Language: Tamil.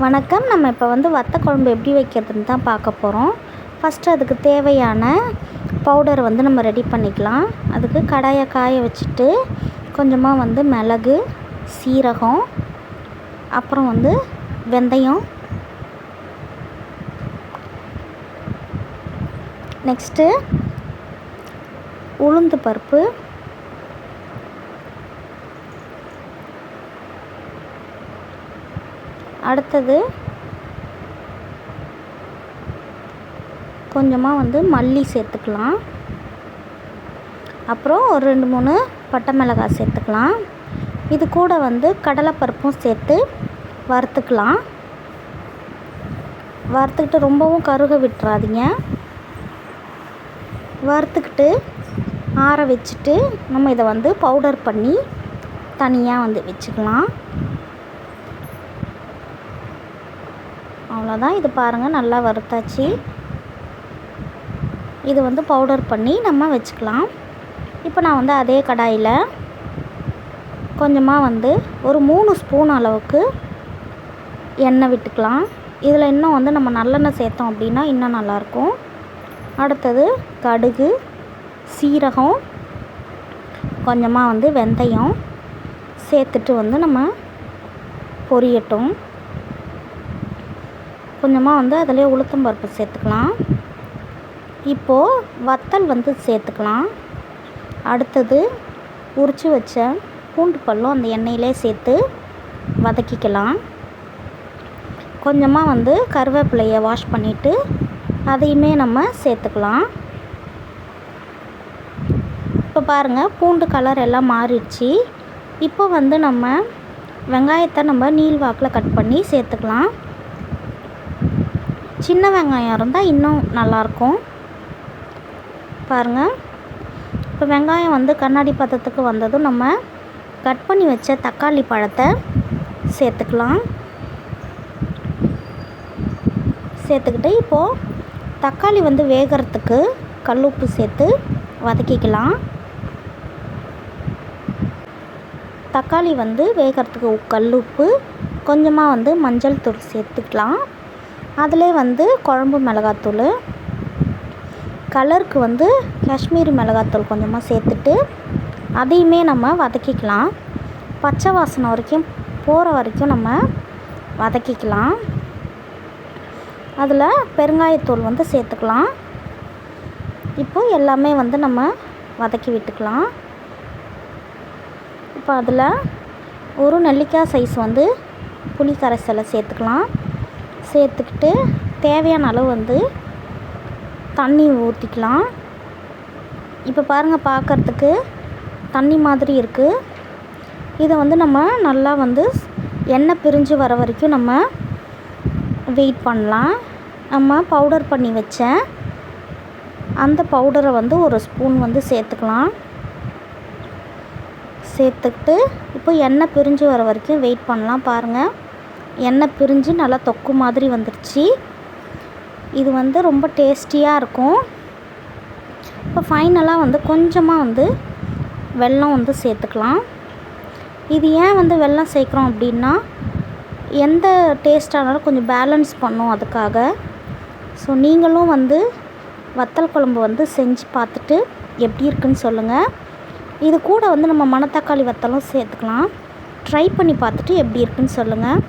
வணக்கம். நம்ம இப்போ வந்து வத்த குழம்பு எப்படி வைக்கிறதுன்னு தான் பார்க்க போகிறோம் ஃபஸ்ட்டு அதுக்கு தேவையான பவுடரை வந்து நம்ம ரெடி பண்ணிக்கலாம். அதுக்கு கடாயை காய வச்சுட்டு கொஞ்சமாக வந்து மிளகு சீரகம் அப்புறம் வந்து வெந்தயம். நெக்ஸ்ட்டு உளுந்து பருப்பு. அடுத்தது கொஞ்சமாக வந்து மல்லி சேர்த்துக்கலாம். அப்புறம் ஒரு ரெண்டு மூணு பட்டை மிளகாய் சேர்த்துக்கலாம். இது கூட வந்து கடலைப்பருப்பும் சேர்த்து வறுத்துக்கலாம். வறுத்துக்கிட்டு ரொம்பவும் கருக விட்டுறாதீங்க. வறுத்துக்கிட்டு ஆற வச்சுட்டு நம்ம இதை வந்து பவுடர் பண்ணி தனியாக வந்து வச்சுக்கலாம். அவ்வளோதான். இது பாருங்கள் நல்லா வறுத்தாச்சு. இது வந்து பவுடர் பண்ணி நம்ம வச்சுக்கலாம். இப்போ நான் வந்து அதே கடாயில் கொஞ்சமாக வந்து ஒரு மூணு ஸ்பூன் அளவுக்கு எண்ணெய் விட்டுக்கலாம். இதில் இன்னும் வந்து நம்ம நல்லெண்ணெய் சேர்த்தோம் அப்படின்னா இன்னும் நல்லாயிருக்கும். அடுத்தது கடுகு சீரகம் கொஞ்சமாக வந்து வெந்தயம் சேர்த்துட்டு வந்து நம்ம பொரியட்டும். கொஞ்சமாக வந்து அதிலே உளுத்தம் பருப்பு சேர்த்துக்கலாம். இப்போது வத்தல் வந்து சேர்த்துக்கலாம். அடுத்தது உரித்து வச்ச பூண்டு பல்லும் அந்த எண்ணெயிலே சேர்த்து வதக்கிக்கலாம். கொஞ்சமாக வந்து கருவேப்பிலையை வாஷ் பண்ணிவிட்டு அதையுமே நம்ம சேர்த்துக்கலாம். இப்போ பாருங்கள் பூண்டு கலர் எல்லாம் மாறிடுச்சு. இப்போ வந்து நம்ம வெங்காயத்தை நம்ம நீள் வாக்கில் கட் பண்ணி சேர்த்துக்கலாம். சின்ன வெங்காயம் இருந்தால் இன்னும் நல்லாயிருக்கும். பாருங்கள் இப்போ வெங்காயம் வந்து கண்ணாடி பதத்துக்கு வந்ததும் நம்ம கட் பண்ணி வச்ச தக்காளி பழத்தை சேர்த்துக்கலாம். சேர்த்துக்கிட்டு இப்போது தக்காளி வந்து வேகிறதுக்கு கல் உப்பு சேர்த்து வதக்கிக்கலாம். தக்காளி வந்து வேகிறதுக்கு கல் உப்பு கொஞ்சமாக வந்து மஞ்சள் தூள் சேர்த்துக்கலாம். அதிலே வந்து குழம்பு மிளகாத்தூள் கலருக்கு வந்து காஷ்மீரி மிளகாத்தூள் கொஞ்சமாக சேர்த்துட்டு அதையுமே நம்ம வதக்கிக்கலாம். பச்சை வாசனை வரைக்கும் போகிற வரைக்கும் நம்ம வதக்கிக்கலாம். அதில் பெருங்காயத்தூள் வந்து சேர்த்துக்கலாம். இப்போது எல்லாமே வந்து நம்ம வதக்கி விட்டுக்கலாம். இப்போ அதில் ஒரு நெல்லிக்காய் சைஸ் வந்து புளி கரைசலை சேர்த்துக்கலாம். சேர்த்துக்கிட்டு தேவையான அளவு வந்து தண்ணி ஊற்றிக்கலாம். இப்போ பாருங்கள் பார்க்குறதுக்கு தண்ணி மாதிரி இருக்குது இதை வந்து நம்ம நல்லா வந்து எண்ணெய் பிரிஞ்சு வர வரைக்கும் நம்ம வெயிட் பண்ணலாம். நம்ம பவுடர் பண்ணி வச்ச அந்த பவுடரை வந்து ஒரு ஸ்பூன் வந்து சேர்த்துக்கலாம். சேர்த்துக்கிட்டு இப்போ எண்ணெய் பிரிஞ்சு வர வரைக்கும் வெயிட் பண்ணலாம் பாருங்கள் எண்ணெய் பிரிஞ்சு நல்லா தொக்கு மாதிரி வந்துருச்சு. இது வந்து ரொம்ப டேஸ்டியாக இருக்கும். இப்போ ஃபைனலாக வந்து கொஞ்சமாக வந்து வெல்லம் வந்து சேர்த்துக்கலாம். இது ஏன் வந்து வெல்லம் சேர்க்குறோம் அப்படின்னா எந்த டேஸ்ட்டானாலும் கொஞ்சம் பேலன்ஸ் பண்ணும் அதுக்காக. ஸோ நீங்களும் வந்து வத்தல் குழம்பு வந்து செஞ்சு பார்த்துட்டு எப்படி இருக்குன்னு சொல்லுங்கள் இது கூட வந்து நம்ம மணத்தக்காளி வத்தலும் சேர்த்துக்கலாம். ட்ரை பண்ணி பார்த்துட்டு எப்படி இருக்குன்னு சொல்லுங்கள்